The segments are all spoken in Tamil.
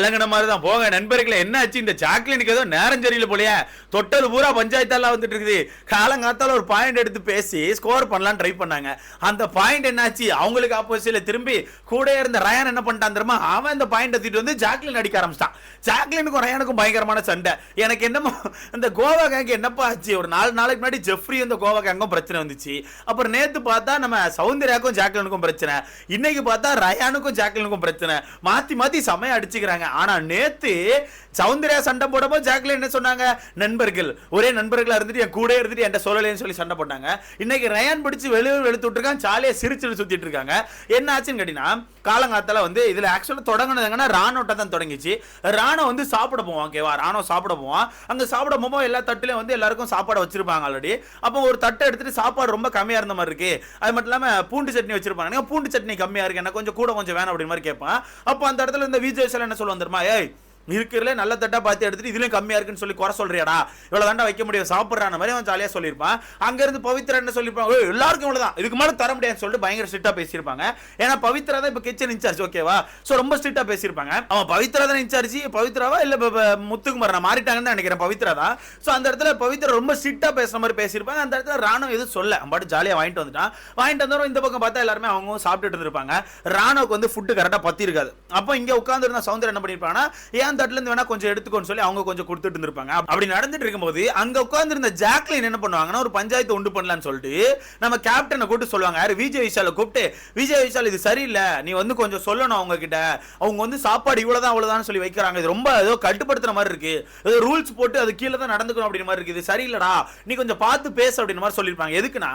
கலங்கின மாதிரி தான் போங்க நண்பர்களே என்ன ஆச்சு? இந்த ஜாக்லினுக்கு ஏதோ நேரம் சரியில்லை போலயே. தொட்டது பூரா பஞ்சாயத்தாலாம் வந்துட்டு இருக்குது காலங்காத்தால ஒரு பாயிண்ட் எடுத்து பேசி ஸ்கோர் பண்ணலாம் ட்ரை பண்ணாங்க. அந்த பாயிண்ட் என்னாச்சு? அவங்களுக்கு ஆப்போசிட்ல திரும்பி கூட இருந்த ரயான் என்ன பண்ணிட்டான் தெரியுமா? அவன் இந்த பாயிண்ட் எடுத்துட்டு வந்து ஜாக்லின் அடிக்க ஆரம்பிச்சிட்டான். ஜாக்லினுக்கும் ரயானுக்கும் பயங்கரமான சண்டை. எனக்கு என்னமோ இந்த கோவா கேங்க் என்னப்பா ஆச்சு? ஒரு நாலு நாளைக்கு முன்னாடி ஜெஃப்ரி இந்த கோவா கேங்கும் பிரச்சனை வந்துச்சு. அப்புறம் நேத்து பார்த்தா நம்ம சௌந்தர்யாக்கும் ஜாக்லினுக்கும் பிரச்சனை. இன்னைக்கு பார்த்தா ரயானுக்கும் ஜாக்லினுக்கும் பிரச்சனை. மாத்தி மாத்தி செமையா அடிச்சுக்கிறாங்க. ஆனா நேத்து சௌந்தர்யா சண்டை போடும்போது ஜாக்லின் என்ன சொன்னாங்க? நண்பர்கள். ஒரே நண்பர்களா இருந்துட்டு என் கூட இருந்துட்டு என்கிட்ட சொல்லலைன்னு சொல்லி சண்டை போட்டாங்க. இன்னைக்கு ரயான் பிடிச்சு வெளியூர் வெளுத்து விட்டுருக்கான் ஜாலியா சிரிச்சு சுத்திட்டு இருக்காங்க. என்ன ஆச்சுன்னு கேட்டீங்கன்னா காலங்காலத்தில் வந்து இதில் ஆக்சுவலாக தொடங்கினதுங்கன்னா ராணுவட்ட தான் தொடங்கிச்சு. ராணோ வந்து சாப்பிட போவான் ஓகேவா ராணோ சாப்பிட போவான். அங்கே சாப்பிட போகும்போது எல்லா தட்டுலயும் வந்து எல்லாருக்கும் சாப்பாடு வச்சிருப்பாங்க ஆல்ரெடி அப்போ ஒரு தட்டை எடுத்துட்டு சாப்பாடு ரொம்ப கம்மியாக இருந்த மாதிரி இருக்கு. அது மட்டும் இல்லாமல் பூண்டு சட்னி வச்சிருப்பாங்க. பூண்டு சட்னி கம்மியாக இருக்கு எனக்கு கொஞ்சம் கூட கொஞ்சம் வேணும் அப்படின்னு மாதிரி கேட்பான். அப்போ அந்த இடத்துல இந்த விஜய் என்ன சொல்லுவான் தெரியுமா? ஏய் இருக்கிறதுல நல்ல தட்டா பார்த்து எடுத்துட்டு இதுலயும் கம்மியா இருக்குன்னு சொல்லி குறை சொல்றியாடா? இவ்வளவு தாண்டா வைக்க முடியும். சாப்பிடுறான மாதிரி அவன் ஜாலியா சொல்லியிருப்பான். அங்க இருந்து பவித்ரா என்ன சொல்லியிருப்பாங்க எல்லாருக்கும் இவ்வளவுதான். இதுக்கு மேலே தர முடியாதுன்னு சொல்லிட்டு பயங்கர ஸ்ட்ரிக்டா பேசியிருப்பாங்க. ஏன்னா பவித்ரா தான் இப்ப கிச்சன் இன்சார்ஜ் ஓகேவா சோ ரொம்ப ஸ்ட்ரிக்டா பேசியிருப்பாங்க. அவன் பவித்ரா தான் இன்சார்ஜ் பவித்ராவா? இல்ல முத்துக்குமார் நான் மாறிட்டாங்கன்னு தான் நினைக்கிறேன் பவித்ரா தான். சோ அந்த இடத்துல பவித்ரா ரொம்ப ஸ்ட்ரிக்டா பேசுற மாதிரி பேசியிருப்பாங்க. அந்த இடத்துல ராணுவ எதுவும் சொல்ல அவன் பாட்டு ஜாலியா வாங்கிட்டு வந்துட்டான். வாங்கிட்டு வந்தவரும் இந்த பக்கம் பார்த்தா எல்லாருமே அவங்க சாப்பிட்டுட்டு இருப்பாங்க ராணுவுக்கு வந்து ஃபுட்டு கரெக்டா பத்தி இருக்காது அப்போ இங்க உட்காந்துருந்த சவுந்தர் என்ன பண்ணிருப்பாங்கன்னா ஏன் தட்டுல இருந்து வேணா கொஞ்சம் எடுத்துக்கோன்னு சொல்லி அவங்க கொஞ்சம் கொடுத்துட்டு இருந்திருப்பாங்க. அப்படி நடந்துட்டு இருக்கும்போது அங்க உட்கார்ந்து இருந்த ஜாக்லின் என்ன பண்ணுவாங்கன்னா ஒரு பஞ்சாயத்து உண்டு பண்ணலாம்னு சொல்லிட்டு நம்ம கேப்டனை கூப்பிட்டு சொல்லுவாங்க. யாரு? விஜய் விஷால கூப்பிட்டு விஜய் விஷால் இது சரியில்லை. நீ வந்து கொஞ்சம் சொல்லணும் அவங்க கிட்ட அவங்க வந்து சாப்பாடு இவ்வளவுதான் அவ்வளவுதான் சொல்லி வைக்கிறாங்க. இது ரொம்ப ஏதோ கட்டுப்படுத்துற மாதிரி இருக்கு. ஏதோ ரூல்ஸ் போட்டு அது கீழே தான் நடந்துக்கணும் அப்படின்ற மாதிரி இருக்கு. இது சரியில்லடா. நீ கொஞ்சம் பார்த்து பேசு அப்படின்ற மாதிரி சொல்லியிருப்பாங்க. எதுக்குன்னா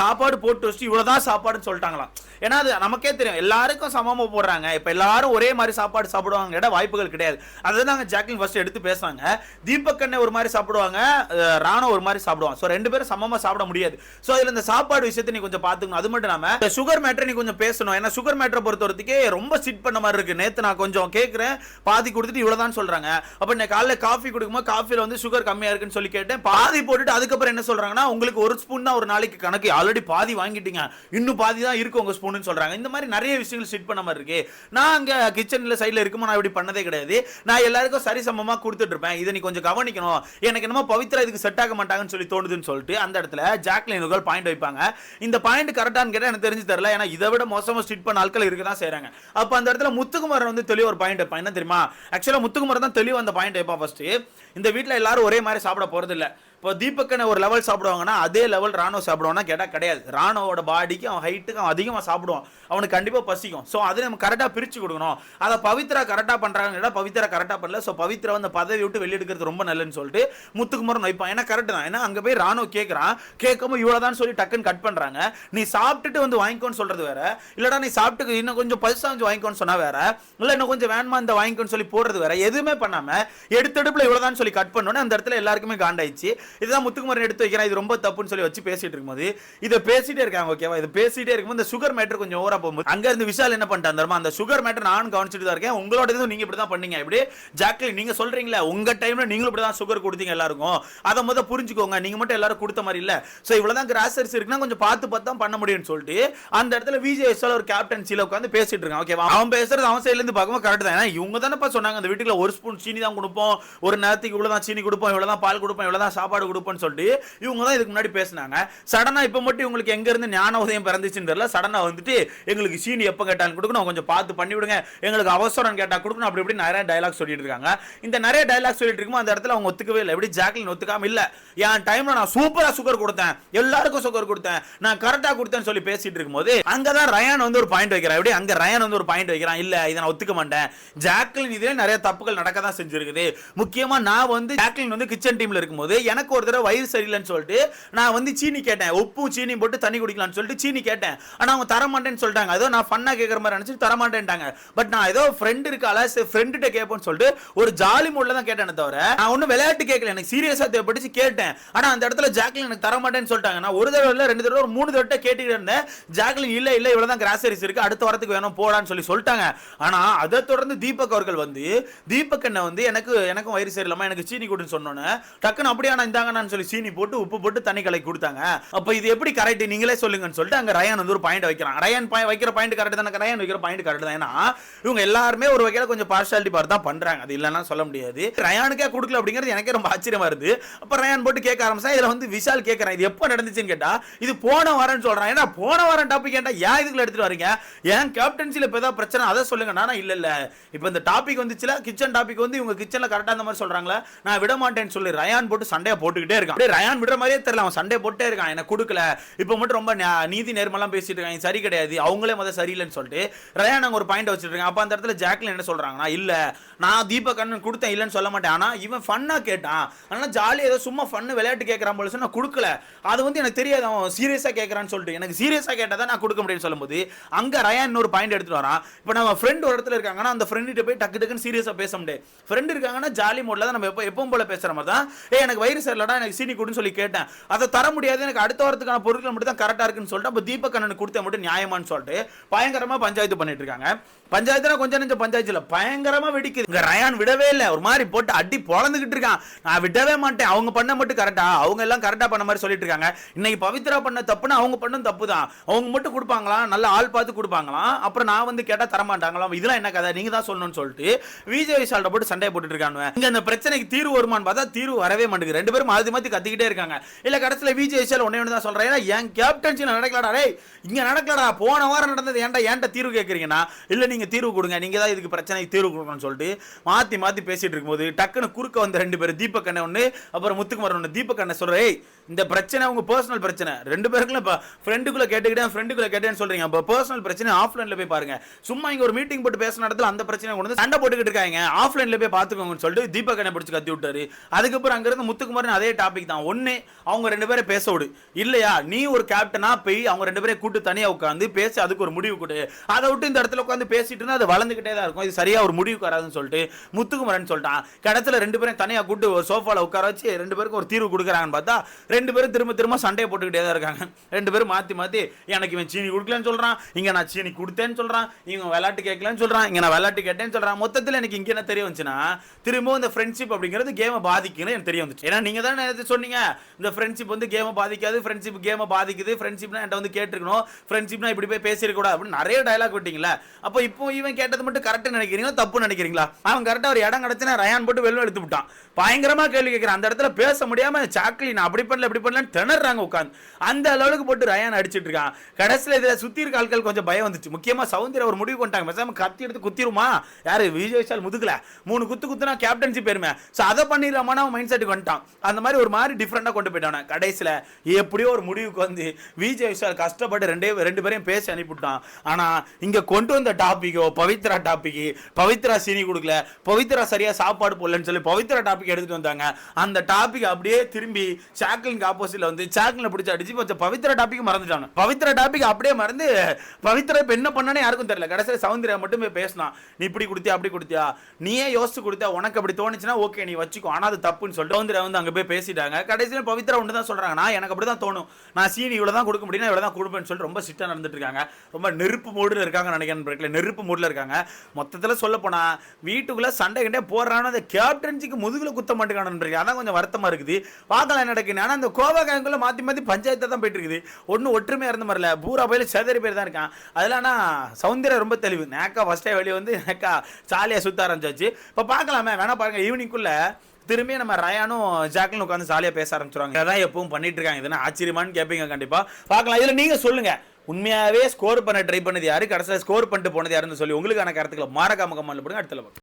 சாப்பாடு போட்டு வச்சுட்டு இவ்வளவுதான் சாப்பாடுன்னு சொல்லிட்டாங்களாம். ஏன்னா அது நமக்கே தெரியும். எல்லாருக்கும் சமமா போடுறாங்க. இப்ப எல்லாரும் ஒரே மாதிரி சாப்பாடு சாப்பிடுவாங்க வாய்ப்புகள் கிடையாது. அதுதான் நாங்கள் ஜாக்லின் ஃபர்ஸ்ட் எடுத்து பேசுறாங்க. தீபக் அண்ணே ஒரு மாதிரி சாப்பிடுவாங்க அஹ் ராணா ஒரு மாதிரி சாப்பிடுவாங்க. ஸோ ரெண்டு பேரும் சமமாக சாப்பிட முடியாது. ஸோ அதில் இந்த சாப்பாடு விஷயத்தை நீ கொஞ்சம் பார்த்துக்கணும். அது மட்டும் இல்லாமல் இந்த சுகர் மேட்டரை நீ கொஞ்சம் பேசணும். ஏன்னா சுகர் மேட்டரை பொறுத்தவரத்துக்கே ரொம்ப சிட் பண்ண மாதிரி இருக்குது நேற்று நான் கொஞ்சம் கேட்குறேன் பாதி கொடுத்துட்டு இவ்வளவுதான் சொல்கிறாங்க அப்போ நான் காலைல காஃபி கொடுக்கும்போது காஃபியில் வந்து சுகர் கம்மியாக இருக்குன்னு சொல்லி கேட்டேன். பாதி போட்டுட்டு அதுக்கப்புறம் என்ன சொல்கிறாங்கன்னா உங்களுக்கு ஒரு ஸ்பூன் தான் ஒரு நாளைக்கு கணக்கு ஆல்ரெடி பாதி வாங்கிட்டீங்க. இன்னும் பாதி தான் இருக்கு உங்கள் ஸ்பூன் சொல்கிறாங்க இந்த மாதிரி நிறைய விஷயங்கள் சிட் பண்ண மாதிரி இருக்கு. நான் அங்கே கிச்சனில் சைடில் இருக்குமா நான் இப்படி பண்ணதே கிடையாது. நான் எல்லாருக்கும் சரிசமமாக கொடுத்துட்டு இருப்பேன். இதை நீ கொஞ்சம் கவனிக்கணும். எனக்கு என்னமோ பவித்ரா இதுக்கு செட் ஆக மாட்டாங்கன்னு சொல்லி தோணுதுன்னு சொல்லிட்டு அந்த இடத்துல ஜாக்லினுகள் பாயிண்ட் வைப்பாங்க. இந்த பாயிண்ட் கரெக்டானு கேட்டால் எனக்கு தெரிஞ்சு தரல ஏன்னா இதை விட மோசமாக ஸ்ட்ரிட் பண்ண ஆட்கள் இருக்க தான் செய்கிறாங்க அப்போ அந்த இடத்துல முத்துக்குமாரன் வந்து தெளிவா ஒரு பாயிண்ட் வைப்பான். என்ன தெரியுமா? ஆக்சுவலாக முத்துக்குமார் தான் தெளிவா அந்த பாயிண்ட் வைப்பான் ஃபஸ்ட்டு இந்த வீட்டில் எல்லாரும் ஒரே மாதிரி சாப்பிட போகிறது இல்லை இப்போ தீபக்கனை ஒரு லெவல் சாப்பிடுவாங்கன்னா அதே லெவல் ராணுவ சாப்பிடுவானா கேட்டால் கிடையாது. ராணுவோட பாடிக்கு அவன் ஹைட்டுக்கு அவன் அதிகமாக சாப்பிடுவான். அவனுக்கு கண்டிப்பாக பசிக்கும். ஸோ அதை நம்ம கரெக்டாக பிரித்து கொடுக்கணும். அதை பவித்ரா கரெக்டாக பண்ணுறாங்க கேட்டால் பவித்ரா கரெக்டாக பண்ணல. ஸோ பவித்ரா வந்து பதவி விட்டு வெளியெடுக்கிறது ரொம்ப நல்லதுன்னு சொல்லிட்டு முத்துக்குமரன் வைப்பான் ஏன்னா கரெக்ட் தான். ஏன்னா அங்கே போய் ராணுவ கேட்குறான் கேட்காம இவ்வளோதான் சொல்லி டக்குன்னு கட் பண்ணுறாங்க நீ சாப்பிட்டுட்டு வந்து வாங்கிக்கோன்னு சொல்கிறது வேற. இல்லைடா நீ சாப்பிட்டு இன்னும் கொஞ்சம் பல்சா கொஞ்சம் வாங்கிக்கோன்னு சொன்னால் வேற. இல்லை இன்னும் கொஞ்சம் வேணுமா இந்த வாங்கிக்கோன்னு சொல்லி போடுறது வேற. எதுவுமே பண்ணாமல் எடுத்தடுப்பில் இவ்வளவுதான் சொல்லி கட் பண்ணோன்னே அந்த இடத்துல எல்லாருக்குமே காண்டாயிடுச்சு. இதுதான் முத்துக்குமரன் எடுத்து வைக்கிறான். இது ரொம்ப தப்புன்னு சொல்லி வச்சு பேசிட்டு இருக்கும்போது இதை பேசிட்டே இருக்காங்க ஓகேவா இது பேசிட்டே இருக்கும்போது இந்த சுகர் மேட்டர் கொஞ்சம் ஓவரா போகும்போது அங்க இருந்து விஷால் என்ன பண்ணிட்டான் அந்த சுகர் மேட்டர் நானும் கவனிச்சுட்டு தான் இருக்கேன். உங்களோட இதுவும் நீங்க இப்படி தான் பண்ணீங்க. இப்படி ஜாக்லி நீங்க சொல்றீங்களா உங்க டைம்ல நீங்களும் இப்படி தான் சுகர் கொடுத்தீங்க எல்லாருக்கும். அதை முத புரிஞ்சுக்கோங்க. நீங்க மட்டும் எல்லாரும் கொடுத்த மாதிரி இல்ல. சோ இவ்வளவுதான் கிராசர்ஸ் இருக்குன்னா கொஞ்சம் பார்த்து பார்த்து தான் பண்ண முடியும்னு சொல்லிட்டு அந்த இடத்துல விஜய் விஷால் ஒரு கேப்டன்சில உட்காந்து பேசிட்டு இருக்கான் ஓகேவா அவன் பேசுறது அவன் சைட்ல இருந்து பார்க்கும்போது கரெக்ட் தான். ஏன்னா இவங்க தானேப்பா சொன்னாங்க அந்த வீட்டுக்குள்ள ஒரு ஸ்பூன் சீனி தான் கொடுப்போம் ஒரு நேரத்துக்கு இவ்வளவுதான் சீனி கொடுப்போம் இவ்வளவுதான் பால் கொடுப்போம் இவ்வளவுதான் சாப்பாடு கொடுப்போம்னு சொல்லிட்டு இவங்க தான் இதுக்கு முன்னாடி பேசினாங்க. சடனா இப்போ மட்டும் இவங்களுக்கு எங்க இருந்து ஞான உதயம் பிறந்துச்சுன்னு தெரியல. சடனா வந்துட்டு எங்களுக்கு சீனி எப்போ கேட்டாலும் கொடுக்கணும். கொஞ்சம் பார்த்து பண்ணி விடுங்க. எங்களுக்கு அவசரம் கேட்டா கொடுக்கணும். அப்படி இப்படி நிறைய டைலாக் சொல்லிட்டு இருக்காங்க. இந்த நிறைய டைலாக் சொல்லிட்டு இருக்கும்போது அந்த இடத்துல அவங்க ஒத்துக்கவே இல்லை. எப்படி ஜாக்லின் ஒத்துக்காம இல்ல? என் டைம்ல நான் சூப்பரா சுகர் கொடுத்தேன். எல்லாருக்கும் சுகர் கொடுத்தேன். நான் கரெக்டா கொடுத்தேன்னு சொல்லி பேசிட்டு இருக்கும்போது அங்கதான் ரயான் வந்து ஒரு பாயிண்ட் வைக்கிறான் எப்படி? அங்கே ரயான் வந்து ஒரு பாயிண்ட் வைக்கிறான். இல்ல இதை நான் ஒத்துக்க மாட்டேன். ஜாக்லின் இதுல நிறைய தப்புகள் நடக்க தான் செஞ்சிருக்குது. முக்கியமா நான் வந்து ஜாக்லின் வந்து கிச்சன் டீம்ல இருக்கும்போது எனக்கு ஒரு தடவை வயிறு சரியில்லைன்னு சொல்லிட்டு நான் வந்து சீனி கேட்டேன். உப்பும் சீனி போட்டு தண்ணி குடிக்கலாம்னு சொல்லிட்டு சீனி கேட்டேன். ஆனால் அவங்க தர மாட்டேன்னு சொல்லிட்டாங்க. அதோ நான் ஃபன்னாக கேட்கற மாதிரி நினச்சி தரமாட்டேன்ட்டாங்க. பட் நான் ஏதோ ஃப்ரெண்டு இருக்கால ஃப்ரெண்டுகிட்ட கேட்போன்னு சொல்லிட்டு ஒரு ஜாலி மூடில் தான் கேட்டேனே தவிர நான் ஒன்றும் விளையாட்டு கேட்கல. எனக்கு சீரியஸாக தேவைப்பட்டுச்சு கேட்டேன். ஆனால் அந்த இடத்துல ஜாக்லின் எனக்கு தர மாட்டேன்னு சொல்லிட்டாங்க. நான் ஒரு தடவை இல்லை ரெண்டு தடவை ஒரு மூணு தடவை கேட்டுக்கிட்டு இருந்தேன். ஜாக்லின் இல்லை இல்லை இவ்வளோ தான் கிராசரிஸ் இருக்கு. அடுத்த வாரத்துக்கு வேணும் போடான்னு சொல்லி சொல்லிட்டாங்க. ஆனால் அதை தொடர்ந்து தீபக் அவர்கள் வந்து தீபக் அண்ணன் வந்து எனக்கு எனக்கும் வயிறு சரியில்லாமல் எனக்கு சீனி கொடுன்னு சொன்னோன்னே டக்குன்னு அப்படியே நான் இந்த இந்தாங்கன்னு சொல்லி சீனி போட்டு உப்பு போட்டு தண்ணி கலக்கி கொடுத்தாங்க. அப்ப இது எப்படி கரெக்ட் நீங்களே சொல்லுங்கன்னு சொல்லிட்டு அங்க ரயான் வந்து ஒரு பாயிண்ட் வைக்கிறான். ரயான் பாய் வைக்கிற பாயிண்ட் கரெக்ட் தானே? ரயான் வைக்கிற பாயிண்ட் கரெக்ட் தான். ஏன்னா இவங்க எல்லாருமே ஒரு வகையில கொஞ்சம் பார்ஷாலிட்டி பார்த்து தான் பண்றாங்க. அது இல்லைன்னா சொல்ல முடியாது. ரயானுக்கே கொடுக்கல அப்படிங்கிறது எனக்கே ரொம்ப ஆச்சரியமா இருந்து அப்ப ரயான் போட்டு கேட்க ஆரம்பிச்சா இதுல வந்து விஷால் கேட்கறேன் இது எப்போ நடந்துச்சுன்னு கேட்டா இது போன வாரம்னு சொல்றான். ஏன்னா போன வாரம் டாபிக் ஏன்டா ஏன் இதுக்குள்ள எடுத்துட்டு வரீங்க? ஏன் கேப்டன்சில இப்போ ஏதாவது பிரச்சனை? அதை சொல்லுங்க. நான் இல்ல இல்ல. இப்போ இந்த டாபிக் வந்துச்சுல கிச்சன் டாபிக் வந்து இவங்க கிச்சன்ல கரெக்டா அந்த மாதிரி சொல்றாங்களா. நான் விட மாட்டேன்னு சொல்லி ரயான் போட்டு சண்டையை போட்டுக்கிட்டே இருக்கான். அப்படியே ரயான் விடுற மாதிரியே தெரியல அவன் சண்டை போட்டே இருக்கான். எனக்கு கொடுக்கல. இப்போ மட்டும் ரொம்ப நீதி நேர்மலாம் பேசிட்டு இருக்காங்க சரி கிடையாது. அவங்களே முதல் சரியில்லைன்னு சொல்லிட்டு ரயான் அங்கே ஒரு பாயிண்ட் வச்சிருக்காங்க அப்போ அந்த இடத்துல ஜாக்லின் என்ன சொல்றாங்கன்னா இல்ல நான் தீபக் அண்ணன் கொடுத்தேன் இல்லைன்னு சொல்ல மாட்டேன். ஆனா இவன் ஃபன்னா கேட்டான். ஆனா ஜாலியாக ஏதோ சும்மா ஃபன்னு விளையாட்டு கேட்கறான் போல சொன்னா கொடுக்கல. அது வந்து எனக்கு தெரியாது. அவன் சீரியஸா கேட்குறான்னு சொல்லிட்டு. எனக்கு சீரியஸா கேட்டா தான் நான் கொடுக்க முடியும்னு சொல்லும்போது அங்க ரயான் இன்னொரு பாயிண்ட் எடுத்துட்டு வரான். இப்போ நம்ம ஃப்ரெண்ட் ஒரு இடத்துல இருக்காங்கன்னா அந்த ஃப்ரெண்ட்கிட்ட போய் டக்கு டக்குன்னு சீரியஸா பேச முடியாது. ஃப்ரெண்ட் இருக்காங்கன்னா ஜாலி மோடில் தான் நம்ம எப்போ எப்பவும் போல பேசுற மாதிரி தான். ஏ எனக்கு வயிறு சரியில்லடா எனக்கு சீனி கொடுன்னு சொல்லி கேட்டேன். அதை தர முடியாது எனக்கு அடுத்த வாரத்துக்கான பொருட்கள் மட்டும் தான் கரெக்டா இருக்குன்னு சொல்லிட்டு அப்போ தீபக் அண்ணனுக்கு மட்டும் நியாயமான்னு சொல்லிட்டு பயங்கரமா பஞ்சாயத்து பண்ணிட்டு இருக்காங்க. பஞ்சாயத்துனா கொஞ்சம் நெஞ்ச பஞ்சாயத்து இல்ல பயங்கரமா வெடிக்குது. இங்க ரயான் விடவே இல்லை ஒரு மாதிரி போட்டு அடி பொழந்துகிட்டு இருக்கான். நான் விடவே மாட்டேன் அவங்க பண்ண மட்டும் கரெக்டா அவங்க எல்லாம் கரெக்டா பண்ண மாதிரி சொல்லிட்டு இருக்காங்க. இன்னைக்கு பவித்ரா பண்ண தப்புன்னு அவங்க பண்ண தப்பு தான் அவங்க மட்டும் கொடுப்பாங்களாம் நல்ல ஆள் பார்த்து கொடுப்பாங்களாம் அப்புறம் நான் வந்து கேட்டா தரமாட்டாங்களாம் இதெல்லாம் என்ன கதை? நீங்க தான் சொல்லணும்னு சொல்லிட்டு விஜய் விஷால்ட்ட போட்டு சண்டையை போட்டுட்டு இருக்காங்க இங்க அந்த பிரச்சனைக்கு தீர்வு வருமானு பார்த்தா தீர்வு வரவே மாட்டேங்குது. ரெண்டு பேரும் மாற்றி மாற்றி கத்திக்கிட்டே இருக்காங்க. இல்ல கடைசியில் விஜய் விஷயம் ஒன்றே ஒன்று தான் சொல்கிறேன் ஏன்னா என் கேப்டன்சி நடக்கலடா டேய் இங்கே நடக்கலடா போன வாரம் நடந்தது ஏன்டா ஏன்டா தீர்வு கேட்குறீங்கன்னா இல்ல நீங்க தீர்வு கொடுங்க நீங்க தான் இதுக்கு பிரச்சனைக்கு தீர்வு கொடுக்கணும்னு சொல்லிட்டு மாத்தி மாத்தி பேசிட்டு இருக்கும்போது டக்குன்னு குறுக்க வந்த ரெண்டு பேரும் தீபக் அண்ணன் ஒன்று அப்புறம் முத்துக்குமார் ஒன்று தீபக் அண்ணன் சொல்ற "ஏய், இந்த பிரச்சனை உங்க பர்சனல் பிரச்சனை. ரெண்டு பேருக்குள்ள இப்போ ஃப்ரெண்டுக்குள்ளே கேட்டுக்கிட்டேன் ஃப்ரெண்டுக்குள்ளே கேட்டேன்னு சொல்றீங்க. அப்போ பர்சனல் பிரச்சனை ஆஃப்லைன்ல போய் பாருங்க. சும்மா இங்க ஒரு மீட்டிங் போட்டு பேசின இடத்துல அந்த பிரச்சனை கொண்டு வந்து சண்டை போட்டுக்கிட்டு இருக்காங்க. ஆஃப்லைன்ல போய் பார்த்துக்கோங்கன்னு சொல்லிட்டு தீபக் அண்ணன் பிடிச்சி கத்தி விட்டாரு. அதுக்கப்புறம் அங்க இருந்து முத்துக்குமார் அதே டாபிக் தான். ஒன்று அவங்க ரெண்டு பேரும் பேச விடு. இல்லையா? நீ ஒரு கேப்டனா போய் அவங்க ரெண்டு பேரையும் கூட்டு தனியாக உட்காந்து பேசி அதுக்கு ஒரு முடிவு கொடு. அதை விட்டு இந்த இடத்துல உட்காந்து பேசிட்டு இருந்தால் அது வளர்ந்துக்கிட்டே தான் இருக்கும். இது சரியாக ஒரு முடிவுக்கு வராதுன்னு சொல்லிட்டு முத்துக்குமரன் சொல்லிட்டான். கிடத்துல ரெண்டு பேரும் தனியாக கூட்டு ஒரு சோஃபாவில் உட்கார வச்சு ரெண்டு பேருக்கும் ஒரு தீர்வு கொடுக்குறாங்கன்னு பார்த்தா ரெண்டு பேரும் திரும்ப திரும்ப சண்டையை போட்டுக்கிட்டே தான் இருக்காங்க. ரெண்டு பேரும் மாற்றி மாற்றி எனக்கு இவன் சீனி கொடுக்கலன்னு சொல்கிறான் இங்கே நான் சீனி கொடுத்தேன்னு சொல்கிறான் இவன் விளையாட்டு கேட்கலன்னு சொல்கிறான் இங்கே நான் விளையாட்டு கேட்டேன்னு சொல்கிறான் மொத்தத்தில் எனக்கு இங்கே என்ன தெரிய வந்துச்சுன்னா திரும்பவும் இந்த ஃப்ரெண்ட்ஷிப் அப்படிங்கிறது கேமை பாதிக்குன்னு எனக்கு தெரிய வந்துச்சு. ஏன்னா நீங்கள் நீங்க தான் நேத்து சொன்னீங்க? இந்த ஃப்ரெண்ட்ஷிப் வந்து கேமை பாதிக்காது ஃப்ரெண்ட்ஷிப் கேமை பாதிக்குது ஃப்ரெண்ட்ஷிப்னா என்கிட்ட வந்து கேட்டிருக்கணும் ஃப்ரெண்ட்ஷிப்னா இப்படி போய் பேசிருக்க கூடாது அப்படின்னு நிறைய டயலாக் விட்டீங்களா அப்போ இப்போ இவன் கேட்டது மட்டும் கரெக்டாக நினைக்கிறீங்களா தப்பு நினைக்கிறீங்களா? அவன் கரெக்டா ஒரு இடம் கிடச்சினா ரயான் போட்டு வெளில எடுத்து விட்டான். பயங்கரமா கேள்வி கேட்குறான். அந்த இடத்துல பேச முடியாம சாக்லி நான் அப்படி பண்ணல இப்படி பண்ணலன்னு திணறாங்க உட்காந்து அந்த அளவுக்கு போட்டு ரயான் அடிச்சிட்டு இருக்கான். கடைசியில் இதில் சுத்தி இருக்க ஆட்கள் கொஞ்சம் பயம் வந்துச்சு. முக்கியமா சவுந்தர ஒரு முடிவு கொண்டாங்க பேசாமல் கத்தி எடுத்து குத்திருமா? யாரு விஜய் விஷால் முதுகுல? மூணு குத்து குத்துனா கேப்டன்சி பெருமை ஸோ அதை பண்ணிடலாமான்னு அவன் மைண்ட் செட்டுக்கு வந்துட்டான். அந்த மாதிரி ஒரு மாதிரி டிஃப்ரெண்ட்டாக கொண்டு போயிட்டான். கடைசியில் எப்படியோ ஒரு முடிவுக்கு வந்து விஜய் விஷால் கஷ்டப்பட்டு ரெண்டே ரெண்டு பேரையும் பேசி அனுப்பிவிட்டான். ஆனால் இங்கே கொண்டு வந்த டாப்பிக்கோ பவித்ரா டாப்பிக்கு பவித்ரா சீனி கொடுக்கல பவித்ரா சரியாக சாப்பாடு போடலன்னு சொல்லி பவித்ரா டாபிக் எடுத்துகிட்டு வந்தாங்க. அந்த டாபிக் அப்படியே திரும்பி சாக்லினுக்கு ஆப்போசிட்டில் வந்து சாக்லினை பிடிச்சி அடிச்சு கொஞ்சம் பவித்ரா டாபிக் மறந்துட்டாங்க பவித்ரா டாபிக் அப்படியே மறந்து பவித்ரா இப்போ என்ன பண்ணானே யாருக்கும் தெரியல. கடைசியில் சவுந்தர்யா மட்டும் போய் பேசினான். நீ இப்படி கொடுத்தியா அப்படி கொடுத்தியா? நீயே யோசிச்சு கொடுத்தா உனக்கு அப்படி தோணுச்சுன்னா ஓகே நீ வச்சுக்கோ. ஆனால் அது தப்புன்னு சொல்லிட்டு சவுந்தர்யா வந்து அங்கே போய் பேசிட்டாங்க. கடைசியில் பவித்ரா ஒன்று தான் சொல்கிறாங்க நான் எனக்கு அப்படி தான் தோணும். நான் சீனி இவ்வளோ தான் கொடுக்க முடியும் இவ்வளோ தான் கொடுப்பேன்னு சொல்லிட்டு ரொம்ப சிட்டா நடந்துட்டு இருக்காங்க. ரொம்ப நெருப்பு மூடில் இருக்காங்க நினைக்கிறேன் breakல. நெருப்பு மூடில் இருக்காங்க. மொத்தத்தில் சொல்ல போனால் வீட்டுக்குள்ளே சண்டை கிட்டே போடுறான்னு அந்த கேப்டன்சிக்கு முதுகில் குத்த மாட்டேங்கானு அதான் கொஞ்சம் வருத்தமாக இருக்குது. பார்க்கலாம் என்ன நடக்குது ஆனால் அந்த கோவா கேங்குள்ள மாற்றி மாற்றி பஞ்சாயத்தை தான் போயிட்டு இருக்குது. ஒன்றும் ஒற்றுமையாக இருந்த மாதிரில பூரா பயில சேதரி பேர் தான் இருக்கான். அதில் ஆனால் சௌந்தர்யா ரொம்ப தெளிவு. நேக்கா ஃபர்ஸ்டே வெளியே வந்து நேக்கா ஜாலியா சுத்த ஆரம்பிச்சாச்சு. இப்போ பார்க்கலாமே. வேணா பாருங்கள் ஈவினிங்குள்ளே திரும்பி நம்ம ரயானும் ஜாக்லின் உட்காந்து ஜாலியாக பேச ஆரம்பிச்சிருவாங்க. அதான் எப்பவும் பண்ணிட்டு இருக்காங்க. இதுனா ஆச்சரியமான்னு கேட்பீங்க கண்டிப்பாக பார்க்கலாம். இதில் நீங்கள் சொல்லுங்க. உண்மையாவே ஸ்கோர் பண்ண ட்ரை பண்ணது யாரு? கடைசியில் ஸ்கோர் பண்ணிட்டு போனது யாருன்னு சொல்லி உங்களுக்கான கருத்துக்களை மாறக்காம கமெண்ட்ல போடுங்க. அடுத்த